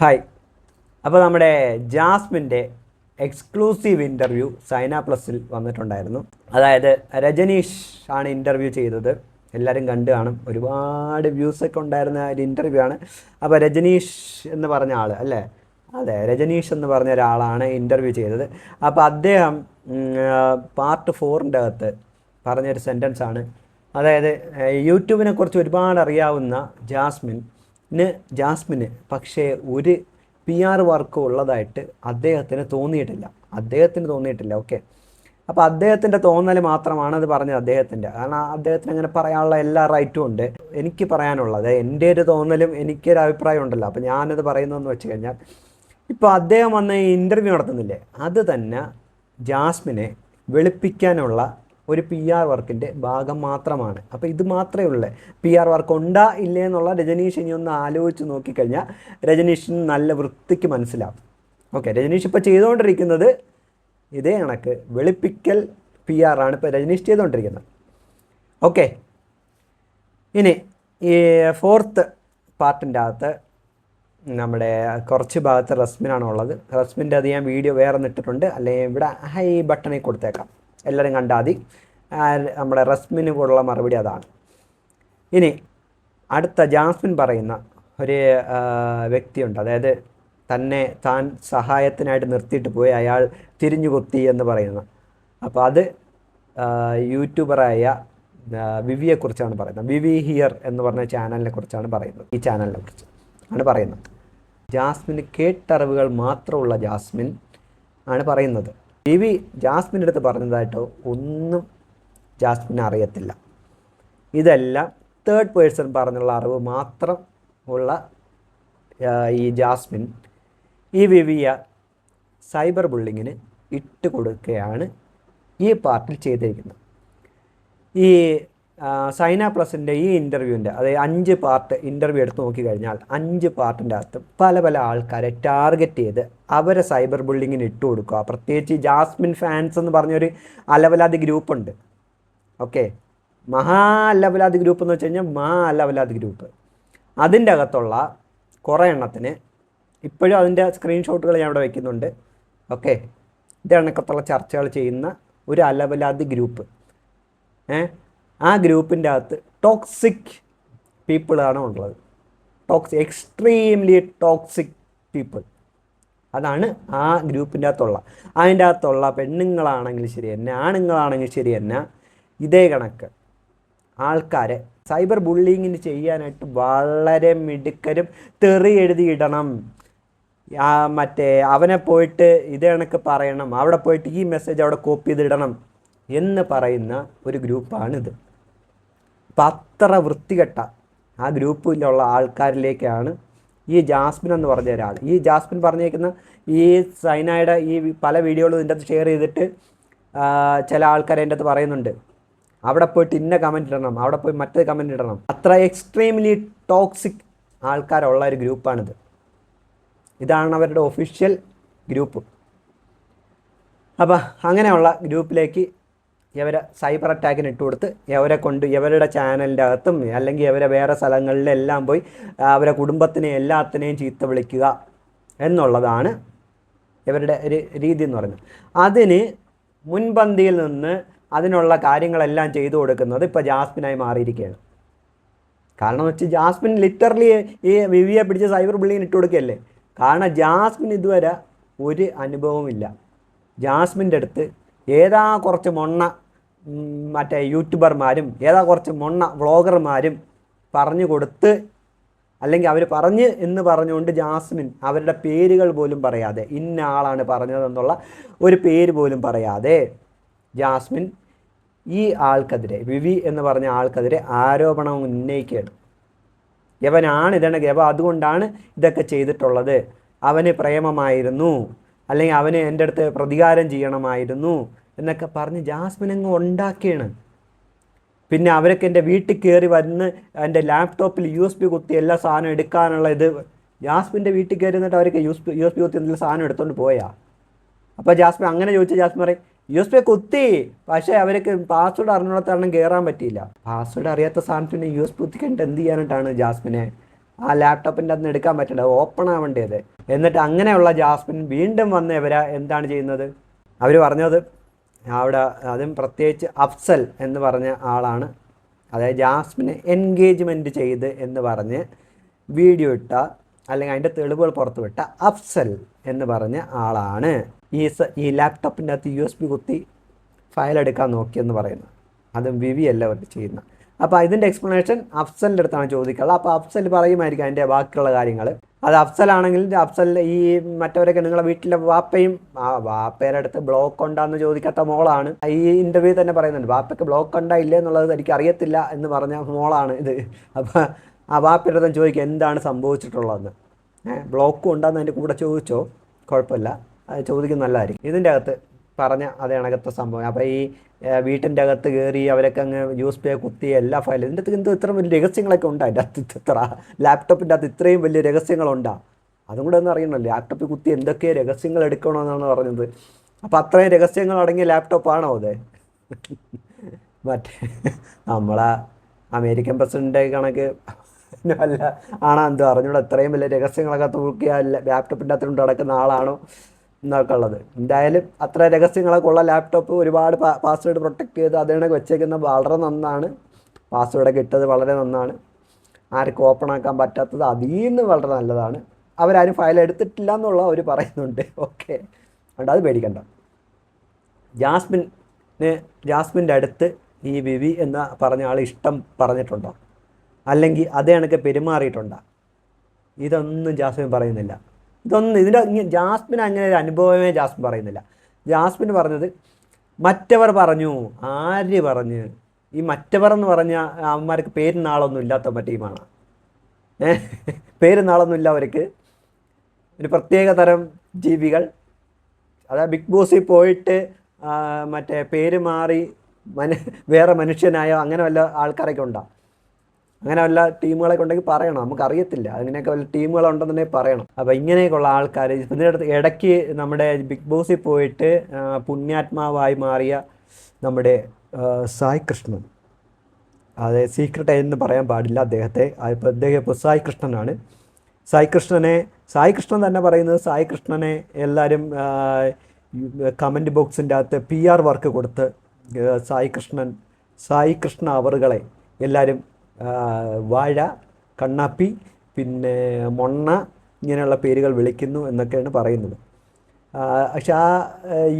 Hi അപ്പോൾ നമ്മുടെ ജാസ്മിന്റെ എക്സ്ക്ലൂസീവ് ഇന്റർവ്യൂ സൈന പ്ലസിൽ വന്നിട്ടുണ്ടായിരുന്നു. അതായത് രജനീഷ് ആണ് ഇന്റർവ്യൂ ചെയ്തത്. എല്ലാവരും കണ്ടു കാണും. ഒരുപാട് വ്യൂസൊക്കെ ഉണ്ടായിരുന്ന ഒരു ഇന്റർവ്യൂ ആണ്. അപ്പോൾ രജനീഷ് എന്ന് പറഞ്ഞ ആൾ അല്ലേ? അതെ രജനീഷ് എന്ന് പറഞ്ഞ ഒരാളാണ് ഇന്റർവ്യൂ ചെയ്തത്. അപ്പോൾ അദ്ദേഹം പാർട്ട് ഫോറിന്റെ അകത്ത് പറഞ്ഞൊരു സെന്റൻസാണ് അതായത് യൂട്യൂബിനെക്കുറിച്ച് യൂട്യൂബിനെ കുറിച്ച് ഒരുപാട് അറിയാവുന്ന ജാസ്മിന് ജാസ്മിന് പക്ഷേ ഒരു പി ആർ വർക്ക് ഉള്ളതായിട്ട് അദ്ദേഹത്തിന് തോന്നിയിട്ടില്ല. അദ്ദേഹത്തിന് തോന്നിയിട്ടില്ല. ഓക്കെ അപ്പോൾ അദ്ദേഹത്തിന്റെ തോന്നൽ മാത്രമാണ് അത് പറഞ്ഞത് അദ്ദേഹത്തിന്റെ കാരണം അദ്ദേഹത്തിന് അങ്ങനെ പറയാനുള്ള എല്ലാ റൈറ്റും ഉണ്ട്. എനിക്ക് പറയാനുള്ളത് എന്റെ ഒരു തോന്നലും എനിക്കൊരു അഭിപ്രായം ഉണ്ടല്ലോ. അപ്പോൾ ഞാനത് പറയുന്നതെന്ന് വെച്ച് കഴിഞ്ഞാൽ ഇപ്പോൾ അദ്ദേഹം വന്ന് ഇന്റർവ്യൂ നടത്തുന്നില്ലേ? അത് തന്നെ ജാസ്മിനെ വെളുപ്പിക്കാനുള്ള ഒരു പി ആർ വർക്കിന്റെ ഭാഗം മാത്രമാണ്. അപ്പോൾ ഇത് മാത്രമേ ഉള്ളൂ. പി ആർ വർക്ക് ഉണ്ടാ ഇല്ലേ എന്നുള്ള രജനീഷ് ഇനി ഒന്ന് ആലോചിച്ച് നോക്കിക്കഴിഞ്ഞാൽ രജനീഷിന് നല്ല വൃത്തിക്ക് മനസ്സിലാവും. ഓക്കെ രജനീഷ് ഇപ്പോൾ ചെയ്തുകൊണ്ടിരിക്കുന്നത് ഇതേ കണക്ക്. വെളുപ്പിക്കൽ പി ആർ ആണ് ഇപ്പോൾ രജനീഷ് ചെയ്തുകൊണ്ടിരിക്കുന്നത് ഓക്കെ ഇനി ഈ ഫോർത്ത് പാർട്ടിന്റെ അകത്ത് നമ്മുടെ കുറച്ച് ഭാഗത്ത് റസ്മിനാണ് ഉള്ളത് റസ്മിന്റെ അത് ഞാൻ വീഡിയോ വേറെ നിട്ടിട്ടുണ്ട് അല്ലെങ്കിൽ ഇവിടെ ഹൈ ബട്ടണിൽ കൊടുത്തേക്കാം. എല്ലാവരും കണ്ടാൽ മതി. നമ്മുടെ റസ്മിന് കൂടെയുള്ള മറുപടി അതാണ്. ഇനി അടുത്ത ജാസ്മിൻ പറയുന്ന ഒരു വ്യക്തിയുണ്ട്. അതായത് തന്നെ താൻ സഹായത്തിനായിട്ട് നിർത്തിയിട്ട് പോയി അയാൾ തിരിഞ്ഞു കുത്തി എന്ന് പറയുന്ന. അപ്പോൾ അത് യൂട്യൂബറായ വിവിയെക്കുറിച്ചാണ് പറയുന്നത്. വിവി ഹിയർ എന്ന് പറഞ്ഞ ചാനലിനെ കുറിച്ചാണ് പറയുന്നത്. ഈ ചാനലിനെ കുറിച്ച് ആണ് പറയുന്നത്. ജാസ്മിന് കേട്ടറിവുകൾ മാത്രമുള്ള ജാസ്മിൻ ആണ് പറയുന്നത്. വിവി ജാസ്മിന്റെ അടുത്ത് പറഞ്ഞതായിട്ടോ ഒന്നും ജാസ്മിൻ അറിയത്തില്ല. ഇതെല്ലാം തേർഡ് പേഴ്സൺ പറഞ്ഞുള്ള അറിവ് മാത്രം ഉള്ള ഈ ജാസ്മിൻ ഈ വിവിയ സൈബർ ബുള്ളിങ്ങിന് ഇട്ട് കൊടുക്കുകയാണ് ഈ പാർട്ടിൽ ചെയ്തിരിക്കുന്നത്. ഈ സൈന പ്ലസിന്റെ ഈ ഇന്റർവ്യൂവിന്റെ അതായത് അഞ്ച് പാർട്ട് ഇന്റർവ്യൂ എടുത്ത് നോക്കിക്കഴിഞ്ഞാൽ അഞ്ച് പാർട്ടിന്റെ അകത്ത് പല പല ആൾക്കാരെ ടാർഗറ്റ് ചെയ്ത് അവരെ സൈബർ ബുള്ളിങ്ങിന് ഇട്ട് കൊടുക്കുക. പ്രത്യേകിച്ച് ജാസ്മിൻ ഫാൻസ് എന്ന് പറഞ്ഞൊരു അലവലാതി ഗ്രൂപ്പുണ്ട്. ഓക്കെ? മഹാ അലവലാതി ഗ്രൂപ്പ് എന്ന് വെച്ച് കഴിഞ്ഞാൽ മഹാ അലവലാതി ഗ്രൂപ്പ്. അതിന്റെ അകത്തുള്ള കുറേ എണ്ണത്തിന് ഇപ്പോഴും അതിന്റെ സ്ക്രീൻഷോട്ടുകൾ ഞാൻ ഇവിടെ വയ്ക്കുന്നുണ്ട് ഓക്കെ? ഇതിനകത്തുള്ള ചർച്ചകൾ ചെയ്യുന്ന ഒരു അലവലാതി ഗ്രൂപ്പ്. ഏ? ആ ഗ്രൂപ്പിന്റെ അകത്ത് ടോക്സിക് പീപ്പിളാണ് ഉള്ളത്. ടോക്സി എക്സ്ട്രീംലി ടോക്സിക് പീപ്പിൾ അതാണ് ആ ഗ്രൂപ്പിന്റെ അകത്തുള്ള. അതിന്റെ അകത്തുള്ള പെണ്ണുങ്ങളാണെങ്കിൽ ശരി തന്നെ ആണുങ്ങളാണെങ്കിൽ ശരി തന്നെ ഇതേ കണക്ക്. ആൾക്കാരെ സൈബർ ബുള്ളിങ്ങിന് ചെയ്യാനായിട്ട് വളരെ മിടുക്കരും തെറി എഴുതിയിടണം മറ്റേ അവനെ പോയിട്ട് ഇതേ കണക്ക് പറയണം. അവിടെ പോയിട്ട് ഈ മെസ്സേജ് അവിടെ കോപ്പി ചെയ്തിടണം എന്ന് പറയുന്ന ഒരു ഗ്രൂപ്പാണിത്. അപ്പം അത്ര വൃത്തികെട്ട ആ ഗ്രൂപ്പിലുള്ള ആൾക്കാരിലേക്കാണ് ഈ ജാസ്മിൻ എന്ന് പറഞ്ഞ ഒരാൾ. ഈ ജാസ്മിൻ പറഞ്ഞേക്കുന്ന ഈ സൈനയുടെ ഈ പല വീഡിയോകളും ഇതിന്റെ അകത്ത് ഷെയർ ചെയ്തിട്ട് ചില ആൾക്കാർ എന്റെ അകത്ത് പറയുന്നുണ്ട്. അവിടെ പോയിട്ട് ഇന്ന കമന്റ് ഇടണം അവിടെ പോയി മറ്റേ കമന്റ് ഇടണം. അത്ര എക്സ്ട്രീംലി ടോക്സിക് ആൾക്കാരുള്ള ഒരു ഗ്രൂപ്പാണിത്. ഇതാണ് അവരുടെ ഒഫീഷ്യൽ ഗ്രൂപ്പ്. അപ്പം അങ്ങനെയുള്ള ഗ്രൂപ്പിലേക്ക് ഇവരെ സൈബർ അറ്റാക്കിന് ഇട്ട് കൊടുത്ത് ഇവരെ കൊണ്ട് ഇവരുടെ ചാനലിന്റെ അകത്തും അല്ലെങ്കിൽ ഇവരെ വേറെ സ്ഥലങ്ങളിലെല്ലാം പോയി അവരെ കുടുംബത്തിനെ എല്ലാത്തിനെയും ചീത്ത വിളിക്കുക എന്നുള്ളതാണ് ഇവരുടെ ഒരു രീതി എന്ന് പറയുന്നത്. അതിന് മുൻപന്തിയിൽ നിന്ന് അതിനുള്ള കാര്യങ്ങളെല്ലാം ചെയ്തു കൊടുക്കുന്നത് ഇപ്പോൾ ജാസ്മിനായി മാറിയിരിക്കുകയാണ്. കാരണം വെച്ചാൽ ജാസ്മിൻ ലിറ്ററലി ഈ വിവിയെ പിടിച്ച് സൈബർ ബുള്ളിങ്ങിന് ഇട്ട് കൊടുക്കുകയല്ലേ? കാരണം ജാസ്മിൻ ഇതുവരെ ഒരു അനുഭവമില്ല ജാസ്മിന്റെ അടുത്ത് ഏതാ കുറച്ച് മൊണ്ണ മറ്റേ യൂട്യൂബർമാരും ഏതാ കുറച്ച് മൊണ്ണ വ്ളോഗർമാരും പറഞ്ഞു കൊടുത്ത് അല്ലെങ്കിൽ അവർ പറഞ്ഞ് എന്ന് പറഞ്ഞുകൊണ്ട് ജാസ്മിൻ അവരുടെ പേരുകൾ പോലും പറയാതെ ഇന്ന ആളാണ് പറഞ്ഞതെന്നുള്ള ഒരു പേര് പോലും പറയാതെ ജാസ്മിൻ ഈ ആൾക്കെതിരെ വിവി എന്ന് പറഞ്ഞ ആൾക്കെതിരെ ആരോപണം ഉന്നയിക്കുകയാണ്. യവനാണ് ഇതാണ് യവ അതുകൊണ്ടാണ് ഇതൊക്കെ ചെയ്തിട്ടുള്ളത്. അവന് പ്രേമമായിരുന്നു അല്ലെങ്കിൽ അവന് എന്റെ അടുത്ത് പ്രതികാരം ചെയ്യണമായിരുന്നു എന്നൊക്കെ പറഞ്ഞ് ജാസ്മിൻ അങ്ങ് ഉണ്ടാക്കിയാണ്. പിന്നെ അവരൊക്കെ എന്റെ വീട്ടിൽ കയറി വന്ന് എന്റെ ലാപ്ടോപ്പിൽ യു എസ് പി കുത്തി എല്ലാ സാധനവും എടുക്കാനുള്ള ഇത് ജാസ്മിന്റെ വീട്ടിൽ കയറി എന്നിട്ട് അവരൊക്കെ U S B U S B കുത്തി എന്തെങ്കിലും സാധനം എടുത്തുകൊണ്ട് പോയാ? അപ്പോൾ ജാസ്മിൻ അങ്ങനെ ചോദിച്ച ജാസ്മിൻ പറയും യു എസ് പി കുത്തി പക്ഷേ അവർക്ക് പാസ്വേഡ് അറിഞ്ഞിടത്ത് തരണം കയറാൻ പറ്റിയില്ല. പാസ്വേഡ് അറിയാത്ത സാധനത്തിന് യു എസ് പി കുത്തിക്കണ്ട് എന്ത് ചെയ്യാനായിട്ടാണ് ജാസ്മിനെ? ആ ലാപ്ടോപ്പിന്റെ അന്ന് എടുക്കാൻ പറ്റില്ല ഓപ്പൺ ആവേണ്ടത്. എന്നിട്ട് അങ്ങനെയുള്ള ജാസ്മിൻ വീണ്ടും വന്ന് ഇവരെ എന്താണ് ചെയ്യുന്നത്? അവർ പറഞ്ഞത് അവിടെ അതും പ്രത്യേകിച്ച് അഫ്സൽ എന്ന് പറഞ്ഞ ആളാണ്. അതായത് ജാസ്മിനെ എൻഗേജ്മെന്റ് ചെയ്ത് എന്ന് പറഞ്ഞ് വീഡിയോ ഇട്ട അല്ലെങ്കിൽ അതിന്റെ തെളിവുകൾ പുറത്തുവിട്ട അഫ്സൽ എന്ന് പറഞ്ഞ ആളാണ്. ഈ ഈ ലാപ്ടോപ്പിന്റെ അകത്ത് യു എസ് ബി കുത്തി ഫയൽ എടുക്കാൻ നോക്കിയെന്ന് പറയുന്നത്. അതും വിവി അല്ല അവർ ചെയ്യുന്നത്. അപ്പോൾ ഇതിന്റെ എക്സ്പ്ലനേഷൻ അഫ്സലിന്റെ അടുത്താണ് ചോദിക്കാനുള്ളത്. അപ്പോൾ അഫ്സൽ പറയുമായിരിക്കും അതിന്റെ ബാക്കിയുള്ള കാര്യങ്ങൾ അത് അഫ്സലാണെങ്കിൽ അഫ്സൽ ഈ മറ്റവരൊക്കെ നിങ്ങളെ വീട്ടിലെ വാപ്പയും ആ വാപ്പയുടെ അടുത്ത് ബ്ലോക്ക് ഉണ്ടാന്ന് ചോദിക്കാത്ത മോളാണ്. ഈ ഇന്റർവ്യൂ തന്നെ പറയുന്നുണ്ട്. വാപ്പയ്ക്ക് ബ്ലോക്ക് ഉണ്ടാ ഇല്ല എന്നുള്ളത് എനിക്ക് അറിയത്തില്ല എന്ന് പറഞ്ഞ മോളാണ് ഇത്. അപ്പോൾ ആ വാപ്പയുടെ അടുത്ത് ചോദിക്കുക എന്താണ് സംഭവിച്ചിട്ടുള്ളതെന്ന്? ഏഹ് ബ്ലോക്കും ഉണ്ടാന്ന് അതിന്റെ കൂടെ ചോദിച്ചോ? കുഴപ്പമില്ല. അത് ചോദിക്കുന്നത് നല്ലതായിരിക്കും. ഇതിന്റെ അകത്ത് പറഞ്ഞ അതേ കണക്കത്തെ സംഭവം. അപ്പോൾ ഈ വീട്ടിന്റെ അകത്ത് കയറി അവരൊക്കെ അങ്ങ് യൂസ് പേ കുത്തി എല്ലാ ഫയലും ഇതിന്റെ അകത്ത് എന്തോ ഇത്ര വലിയ രഹസ്യങ്ങളൊക്കെ ഉണ്ട്. അതിന്റെ അകത്ത് ഇത്ര ലാപ്ടോപ്പിന്റെ അകത്ത് ഇത്രയും വലിയ രഹസ്യങ്ങളുണ്ടോ. അതും കൂടെ ഒന്ന് അറിയണമല്ലോ. ലാപ്ടോപ്പിൽ കുത്തി എന്തൊക്കെ രഹസ്യങ്ങൾ എടുക്കണമെന്നാണ് പറഞ്ഞത്. അപ്പോൾ അത്രയും രഹസ്യങ്ങൾ അടങ്ങിയ ലാപ്ടോപ്പാണോ അത്? മറ്റേ നമ്മളെ അമേരിക്കൻ പ്രസിഡന്റ് കണക്ക് അല്ല ആണോ എന്തോ അറിഞ്ഞൂടെ. ഇത്രയും വലിയ രഹസ്യങ്ങളൊക്കെ തൂക്കിയ ലാപ്ടോപ്പിന്റെ അകത്ത് അടക്കുന്ന ആളാണോ? എന്നൊക്കെ ഉള്ളത് എന്തായാലും അത്ര രഹസ്യങ്ങളൊക്കെ ഉള്ള ലാപ്ടോപ്പ് ഒരുപാട് പാസ്വേഡ് പ്രൊട്ടക്റ്റ് ചെയ്ത് അതിനൊക്കെ വെച്ചേക്കുന്ന വളരെ നന്നാണ്. പാസ്വേഡൊക്കെ ഇട്ടത് വളരെ നന്നാണ്. ആർക്കും ഓപ്പൺ ആക്കാൻ പറ്റാത്തത് അതിൽ നിന്ന് വളരെ നല്ലതാണ്. അവരാരും ഫയൽ എടുത്തിട്ടില്ല എന്നുള്ള അവർ പറയുന്നുണ്ട്. ഓക്കെ അതുകൊണ്ട് അത് പേടിക്കണ്ട. ജാസ്മിന് ജാസ്മിന്റെ അടുത്ത് ഈ വിവി എന്ന പറഞ്ഞ ആൾ ഇഷ്ടം പറഞ്ഞിട്ടുണ്ടോ? അല്ലെങ്കിൽ അതേ കണക്ക് പെരുമാറിയിട്ടുണ്ടോ? ഇതൊന്നും ജാസ്മിൻ പറയുന്നില്ല. ഇതൊന്നും ഇതിന്റെ ജാസ്മിൻ അങ്ങനെ ഒരു അനുഭവമേ ജാസ്മിൻ പറയുന്നില്ല. ജാസ്മിൻ പറഞ്ഞത് മറ്റവർ പറഞ്ഞു ആര്യ പറഞ്ഞ് ഈ മറ്റവർ എന്ന് പറഞ്ഞ അവന്മാർക്ക് പേരും നാളൊന്നും ഇല്ലാത്ത മറ്റേ ടീമാണ്. പേരും നാളൊന്നും ഇല്ല അവർക്ക് ഒരു പ്രത്യേക തരം ജീവികൾ. അതായത് ബിഗ് ബോസിൽ പോയിട്ട് മറ്റേ പേര് മാറി മനു വേറെ മനുഷ്യനായോ അങ്ങനെ വല്ല ആൾക്കാരൊക്കെ ഉണ്ടോ അങ്ങനെ വല്ല ടീമുകളൊക്കെ ഉണ്ടെങ്കിൽ പറയണം. നമുക്കറിയത്തില്ല. അങ്ങനെയൊക്കെ വല്ല ടീമുകളുണ്ടെന്നേ പറയണം. അപ്പോൾ ഇങ്ങനെയൊക്കെയുള്ള ആൾക്കാർ ഇതിനടുത്ത് ഇടയ്ക്ക് നമ്മുടെ ബിഗ് ബോസിൽ പോയിട്ട് പുണ്യാത്മാവായി മാറിയ നമ്മുടെ സായി കൃഷ്ണൻ. അതെ സീക്രട്ട് എന്ന് പറയാൻ പാടില്ല അദ്ദേഹത്തെ. ഇപ്പോൾ അദ്ദേഹം ഇപ്പോൾ സായി കൃഷ്ണനാണ്. സായി കൃഷ്ണനെ സായി കൃഷ്ണൻ തന്നെ പറയുന്നത് സായി കൃഷ്ണനെ എല്ലാവരും കമന്റ് ബോക്സിന്റെ അകത്ത് പി ആർ വർക്ക് കൊടുത്ത് സായി കൃഷ്ണൻ സായി കൃഷ്ണ അവറുകളെ എല്ലാവരും വാഴ കണ്ണാപ്പി പിന്നെ മൊണ്ണ ഇങ്ങനെയുള്ള പേരുകൾ വിളിക്കുന്നു എന്നൊക്കെയാണ് പറയുന്നത്. പക്ഷെ ആ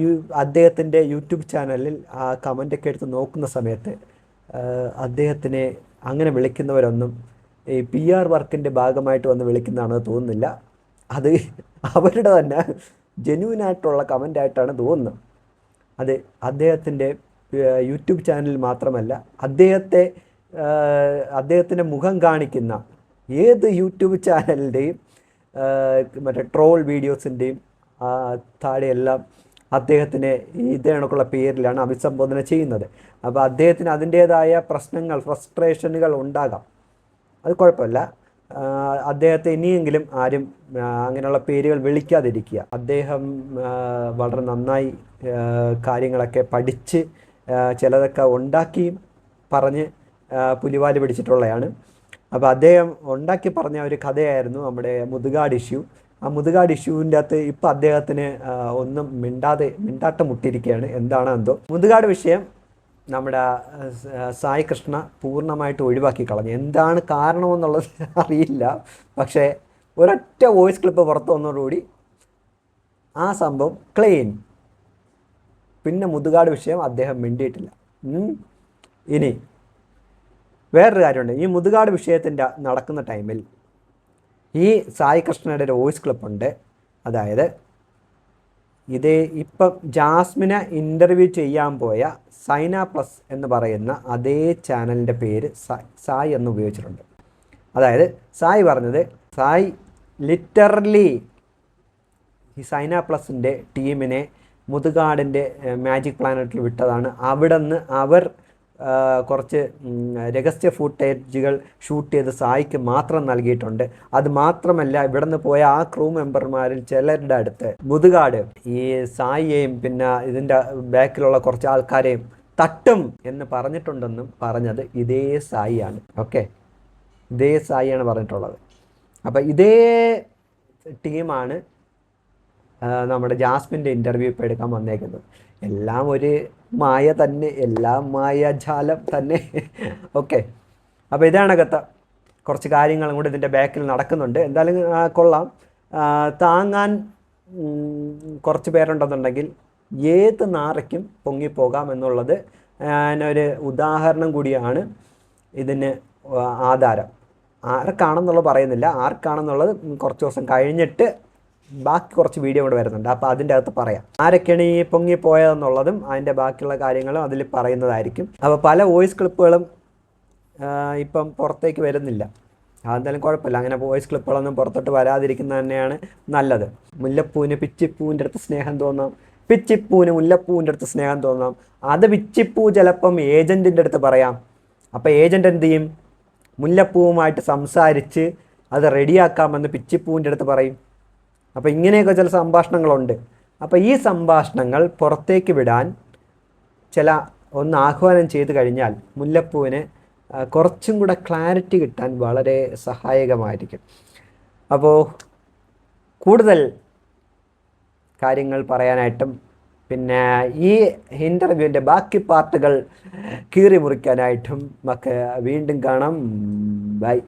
യു അദ്ദേഹത്തിന്റെ യൂട്യൂബ് ചാനലിൽ ആ കമന്റൊക്കെ എടുത്ത് നോക്കുന്ന സമയത്ത് അദ്ദേഹത്തിനെ അങ്ങനെ വിളിക്കുന്നവരൊന്നും ഈ പി ആർ വർക്കിന്റെ ഭാഗമായിട്ട് വന്ന് വിളിക്കുന്നതാണെന്ന് തോന്നുന്നില്ല. അത് അവരുടെ തന്നെ ജെന്യൂനായിട്ടുള്ള കമന്റായിട്ടാണ് തോന്നുന്നത്. അത് അദ്ദേഹത്തിന്റെ യൂട്യൂബ് ചാനലിൽ മാത്രമല്ല അദ്ദേഹത്തെ അദ്ദേഹത്തിന്റെ മുഖം കാണിക്കുന്ന ഏത് യൂട്യൂബ് ചാനലിന്റെയും മറ്റേ ട്രോൾ വീഡിയോസിന്റെയും താഴെയെല്ലാം അദ്ദേഹത്തിനെ ഇതേണക്കുള്ള പേരിലാണ് അഭിസംബോധന ചെയ്യുന്നത്. അപ്പോൾ അദ്ദേഹത്തിന് അതിന്റേതായ പ്രശ്നങ്ങൾ ഫ്രസ്ട്രേഷനുകൾ ഉണ്ടാകാം. അത് കുഴപ്പമില്ല. അദ്ദേഹത്തെ ഇനിയെങ്കിലും ആരും അങ്ങനെയുള്ള പേരുകൾ വിളിക്കാതിരിക്കുക. അദ്ദേഹം വളരെ നന്നായി കാര്യങ്ങളൊക്കെ പഠിച്ച് ചിലതൊക്കെ ഉണ്ടാക്കിയും പറഞ്ഞ് പുലിവാൽ പിടിച്ചിട്ടുള്ളതാണ് അപ്പോൾ അദ്ദേഹം ഉണ്ടാക്കി പറഞ്ഞ ഒരു കഥയായിരുന്നു നമ്മുടെ മുതുകാട് ഇഷ്യൂ. ആ മുതുകാട് ഇഷ്യൂവിന്റെ അകത്ത് ഇപ്പം അദ്ദേഹത്തിന് ഒന്നും മിണ്ടാതെ മിണ്ടാട്ടം മുട്ടിയിരിക്കുകയാണ്. എന്താണ് എന്തോ മുതുകാട് വിഷയം നമ്മുടെ സായി കൃഷ്ണ പൂർണമായിട്ട് ഒഴിവാക്കി കളഞ്ഞു. എന്താണ് കാരണമെന്നുള്ളത് അറിയില്ല. പക്ഷേ ഒരൊറ്റ വോയിസ് ക്ലിപ്പ് പുറത്തു വന്നതോടുകൂടി ആ സംഭവം ക്ലെയിൻ പിന്നെ മുതുകാട് വിഷയം അദ്ദേഹം മിണ്ടിയിട്ടില്ല. ഇനി വേറൊരു കാര്യമുണ്ട്. ഈ മുതുകാട് വിഷയത്തിന്റെ നടക്കുന്ന ടൈമിൽ ഈ സായി കൃഷ്ണയുടെ ഒരു വോയിസ് ക്ലിപ്പുണ്ട്. അതായത് ഇത് ഇപ്പം ജാസ്മിനെ ഇന്റർവ്യൂ ചെയ്യാൻ പോയ സൈന പ്ലസ് എന്ന് പറയുന്ന അതേ ചാനലിന്റെ പേര് സായി എന്ന് ഉപയോഗിച്ചിട്ടുണ്ട്. അതായത് സായി പറഞ്ഞത് സായി ലിറ്ററലി ഈ സൈന പ്ലസിന്റെ ടീമിനെ മുതുകാടിന്റെ മാജിക് പ്ലാനറ്റിൽ വിട്ടതാണ്. അവിടെ നിന്ന് അവർ കുറച്ച് രഹസ്യ ഫുട്ടേജുകൾ ഷൂട്ട് ചെയ്ത് സായിക്ക് മാത്രം നൽകിയിട്ടുണ്ട്. അത് മാത്രമല്ല ഇവിടെ നിന്ന് പോയ ആ ക്രൂ മെമ്പർമാരിൽ ചിലരുടെ അടുത്ത് മുതുകാട് ഈ സായിയെയും പിന്നെ ഇതിന്റെ ബാക്കിലുള്ള കുറച്ച് ആൾക്കാരെയും തട്ടും എന്ന് പറഞ്ഞിട്ടുണ്ടെന്നും പറഞ്ഞത് ഇതേ സായിയാണ്. ഓക്കെ? ഇതേ സായിയാണ് പറഞ്ഞിട്ടുള്ളത്. അപ്പം ഇതേ ടീമാണ് നമ്മുടെ ജാസ്മിന്റെ ഇന്റർവ്യൂ ഇപ്പോൾ എടുക്കാൻ വന്നേക്കുന്നത്. എല്ലാം ഒരു മായ തന്നെ എല്ലാം മായാജാലം തന്നെ. ഓക്കെ അപ്പോൾ ഇതാണ് കഥ കുറച്ച് കാര്യങ്ങളും കൂടി ഇതിന്റെ ബാക്കിൽ നടക്കുന്നുണ്ട്. എന്തായാലും കൊള്ളാം. താങ്ങാൻ കുറച്ച് പേരുണ്ടെന്നുണ്ടെങ്കിൽ ഏത് നാറയ്ക്കും പൊങ്ങിപ്പോകാം എന്നുള്ളത് ഒരു ഉദാഹരണം കൂടിയാണ് ഇതിന് ആധാരം. ആർക്കാണെന്നുള്ളത് പറയുന്നില്ല. ആർക്കാണെന്നുള്ളത് കുറച്ച് ദിവസം കഴിഞ്ഞിട്ട് ബാക്കി കുറച്ച് വീഡിയോ കൂടെ വരുന്നുണ്ട്. അപ്പോൾ അതിന്റെ അകത്ത് പറയാം. ആരൊക്കെയാണ് ഈ പൊങ്ങിപ്പോയതെന്നുള്ളതും അതിന്റെ ബാക്കിയുള്ള കാര്യങ്ങളും അതിൽ പറയുന്നതായിരിക്കും. അപ്പോൾ പല വോയിസ് ക്ലിപ്പുകളും ഇപ്പം പുറത്തേക്ക് വരുന്നില്ല. അതെന്തായാലും കുഴപ്പമില്ല. അങ്ങനെ വോയിസ് ക്ലിപ്പുകളൊന്നും പുറത്തോട്ട് വരാതിരിക്കുന്നത് തന്നെയാണ് നല്ലത്. മുല്ലപ്പൂവിന് പിച്ചിപ്പൂവിന്റെ അടുത്ത് സ്നേഹം തോന്നാം. പിച്ചിപ്പൂവിന് മുല്ലപ്പൂവിന്റെ അടുത്ത് സ്നേഹം തോന്നാം. അത് പിച്ചിപ്പൂ ചിലപ്പം ഏജന്റിന്റെ അടുത്ത് പറയാം. അപ്പോൾ ഏജന്റ് എന്ത് ചെയ്യും? മുല്ലപ്പൂവുമായിട്ട് സംസാരിച്ച് അത് റെഡിയാക്കാമെന്ന് പിച്ചിപ്പൂവിന്റെ അടുത്ത് പറയും. അപ്പോൾ ഇങ്ങനെയൊക്കെ ചില സംഭാഷണങ്ങളുണ്ട്. അപ്പോൾ ഈ സംഭാഷണങ്ങൾ പുറത്തേക്ക് വിടാൻ ചില ഒന്ന് ആഹ്വാനം ചെയ്തു കഴിഞ്ഞാൽ മുല്ലപ്പൂവിന് കുറച്ചും കൂടെ ക്ലാരിറ്റി കിട്ടാൻ വളരെ സഹായകമായിരിക്കും. അപ്പോൾ കൂടുതൽ കാര്യങ്ങൾ പറയാനായിട്ടും പിന്നെ ഈ ഇന്റർവ്യൂവിന്റെ ബാക്കി പാർട്ടുകൾ കീറി മുറിക്കാനായിട്ടും ഒക്കെ വീണ്ടും കാണാം. ബൈ.